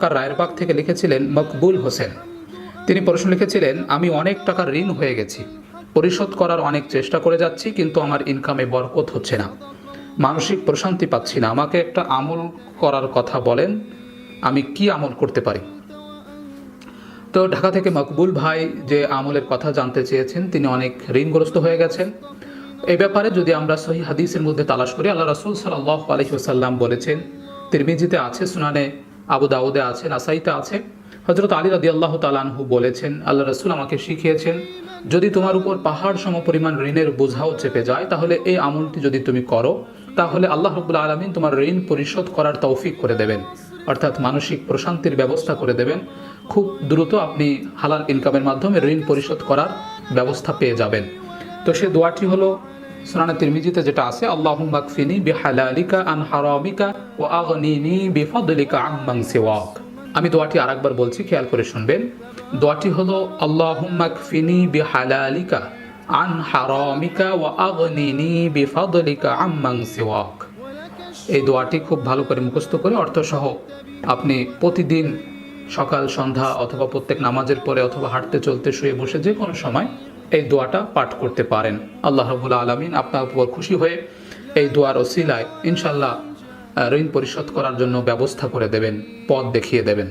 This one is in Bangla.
ঢাকার রায়েরবাগ থেকে লিখেছিলেন মকবুল হোসেন। তিনি প্রশ্ন লিখেছিলেন, আমি অনেক টাকার ঋণ হয়ে গেছি। পরিশোধ করার অনেক চেষ্টা করে যাচ্ছি, কিন্তু আমার ইনকামে বরকত হচ্ছে না। মানসিক প্রশান্তি পাচ্ছি না। আমাকে একটা আমল করার কথা বলেন, আমি কি আমল করতে পারি? তো ঢাকা থেকে মকবুল ভাই যে আমলের কথা জানতে চেয়েছেন, তিনি অনেক ঋণগ্রস্ত হয়ে গেছেন। এ ব্যাপারে যদি আমরা সহি হাদিসের মধ্যে তালাশ করি, আল্লাহ রসুল সাল্লাহ আলহিহাসাল্লাম বলেছেন, তিরমিজিতে আছে সুনানে আবু দাউদে আছে, নাসাইতে আছে। হজরত আলী রাদি আল্লাহ তালানহু বলেছেন, আল্লাহ রসুল আমাকে শিখিয়েছেন, যদি তোমার উপর পাহাড় সম পরিমাণ ঋণের বোঝাও চেপে যায়, তাহলে এই আমলটি যদি তুমি করো, তাহলে আল্লাহ রবুল্লা আলমিন তোমার ঋণ পরিশোধ করার তৌফিক করে দেবেন। অর্থাৎ মানসিক প্রশান্তির ব্যবস্থা করে দেবেন। খুব দ্রুত আপনি হালাল ইনকামের মাধ্যমে ঋণ পরিশোধ করার ব্যবস্থা পেয়ে যাবেন। তো সে দোয়াটি হলো সুনানে তিরমিজিতে যেটা আছে আল্লাহুম মাকফিনি বিহালালিকা আন হারামিকা ও আগনিনি বিফদলিকা আম্মাং সিওয়াক। আমি দোয়াটি আরেকবার বলছি, খেয়াল করে শুনবেন। দোয়াটি হলো আল্লাহুম মাকফিনি বিহালালিকা আন হারামিকা ও আগনিনি বিফদলিকা আম্মাং সিওয়াক। এই দোয়াটি খুব ভালো করে মুখস্থ করে অর্থসহ আপনি প্রতিদিন সকাল, সন্ধ্যা অথবা প্রত্যেক নামাজের পরে অথবা হাঁটতে, চলতে, শুয়ে বসে যে কোনো সময় এই দোয়াটা পাঠ করতে পারেন। আল্লাহ রবুল্লা আলমিন আপনার উপর খুশি হয়ে এই দোয়ার ওসিলায় ইনশাল্লাহ ঋণ পরিশোধ করার জন্য ব্যবস্থা করে দেবেন, পথ দেখিয়ে দেবেন।